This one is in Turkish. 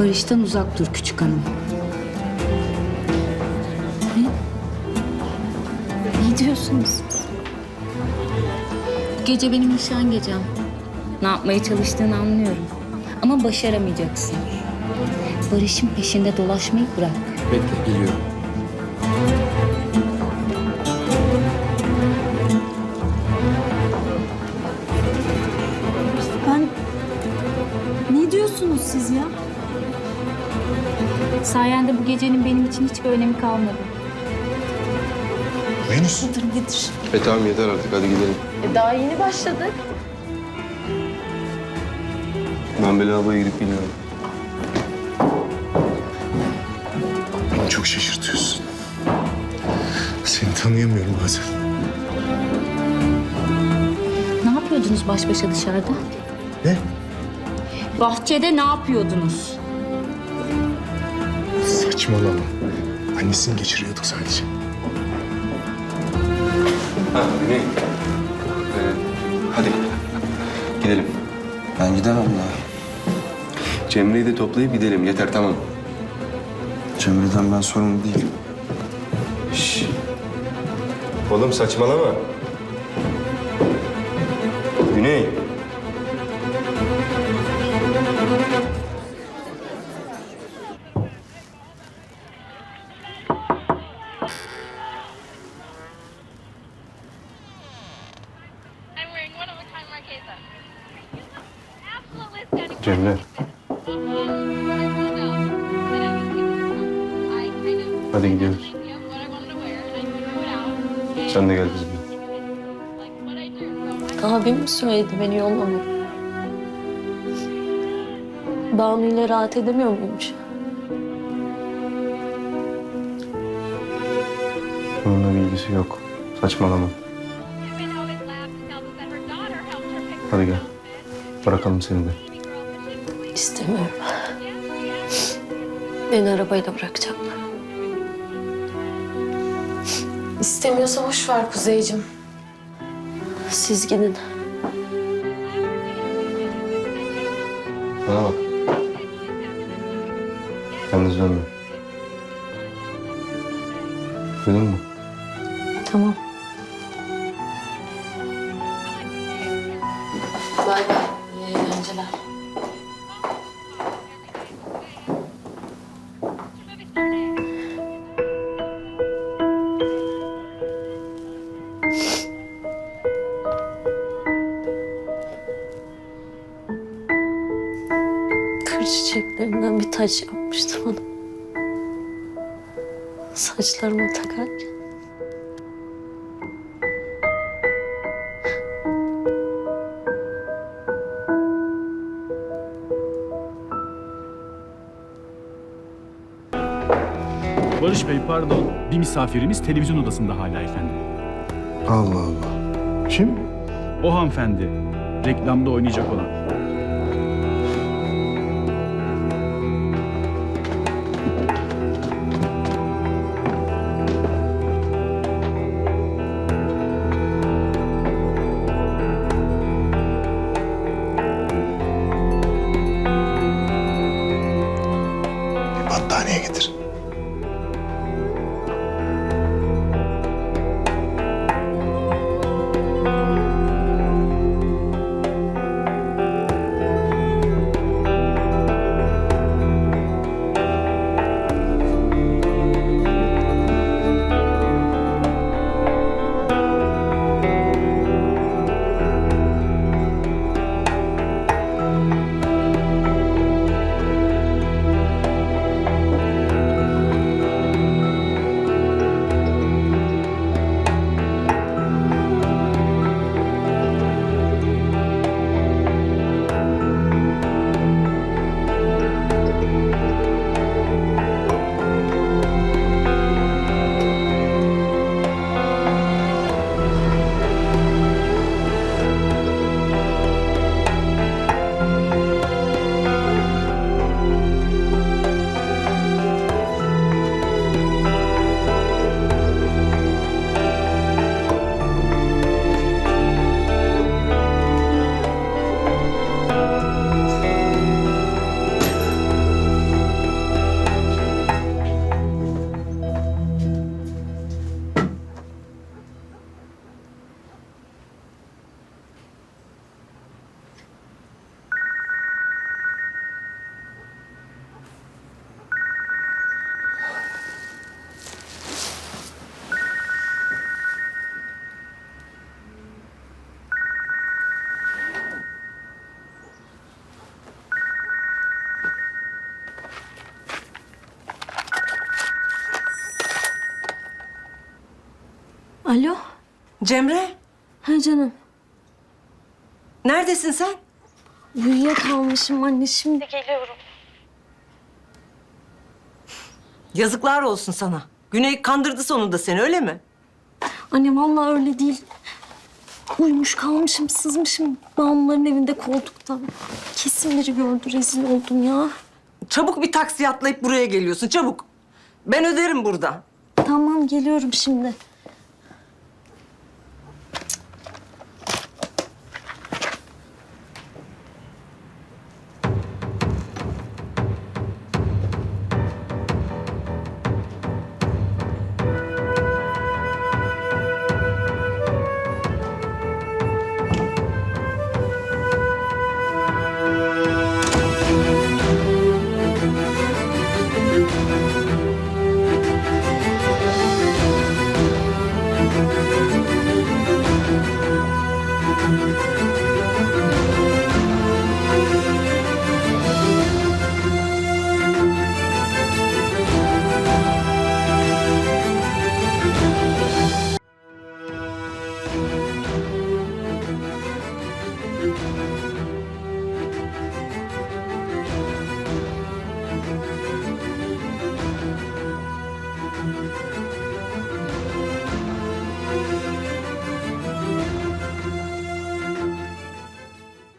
Barış'tan uzak dur küçük hanım. Ne diyorsunuz? Gece benim nişan gecem. Ne yapmaya çalıştığını anlıyorum. Ama başaramayacaksın. Barış'ın peşinde dolaşmayı bırak. Bekle geliyorum. Ben... Ne diyorsunuz siz ya? Sayende bu gecenin benim için hiçbir önemi kalmadı. Venüs. Nedir nedir? E tamam yeter artık hadi gidelim. daha yeni başladık. Ben bir lavaboya girip geliyorum. Beni çok şaşırtıyorsun. Seni tanıyamıyorum bazen. Ne yapıyordunuz baş başa dışarıda? Ne? Bahçede ne yapıyordunuz? Saçmalama. Annesini geçiriyorduk sadece. Ha Güney. Ee, hadi gidelim. Ben gidemem daha. Cemre'yi de toplayıp gidelim yeter tamam. Cemre'den ben sorumlu değilim. Şş. Oğlum saçmalama. Güney. Cemre. Hadi gidiyoruz. Sen de gel bizimle. Abim mi söyledi beni yollamayı? Banu ile rahat edemiyor muymuş? Bununla bir ilgisi yok. Saçmalama. Hadi gel. Bırakalım seni de. İstemiyorum. Beni arabayla bırakacaklar. İstemiyorsa boş ver Kuzeyciğim. Siz gidin. Bana bak. Yalnız dönme. Duydun mu? Tamam. Çiçeklerinden bir taç yapmıştı bana. Saçlarıma takarken. Barış Bey pardon. Bir misafirimiz televizyon odasında hala efendim. Allah Allah. Kim? O hanımefendi. Reklamda oynayacak olan. Bir battaniye getir. Alo? Cemre, Ha canım. neredesin sen? Uyuyakalmışım anne şimdi geliyorum. Yazıklar olsun sana. Güney kandırdı sonunda seni öyle mi? Anne vallahi öyle değil. Uyumuş kalmışım, sızmışım bağımların evinde koltukta. Kesin biri gördü, rezil oldum ya. Çabuk bir taksiye atlayıp buraya geliyorsun çabuk. Ben öderim burada. Tamam geliyorum şimdi.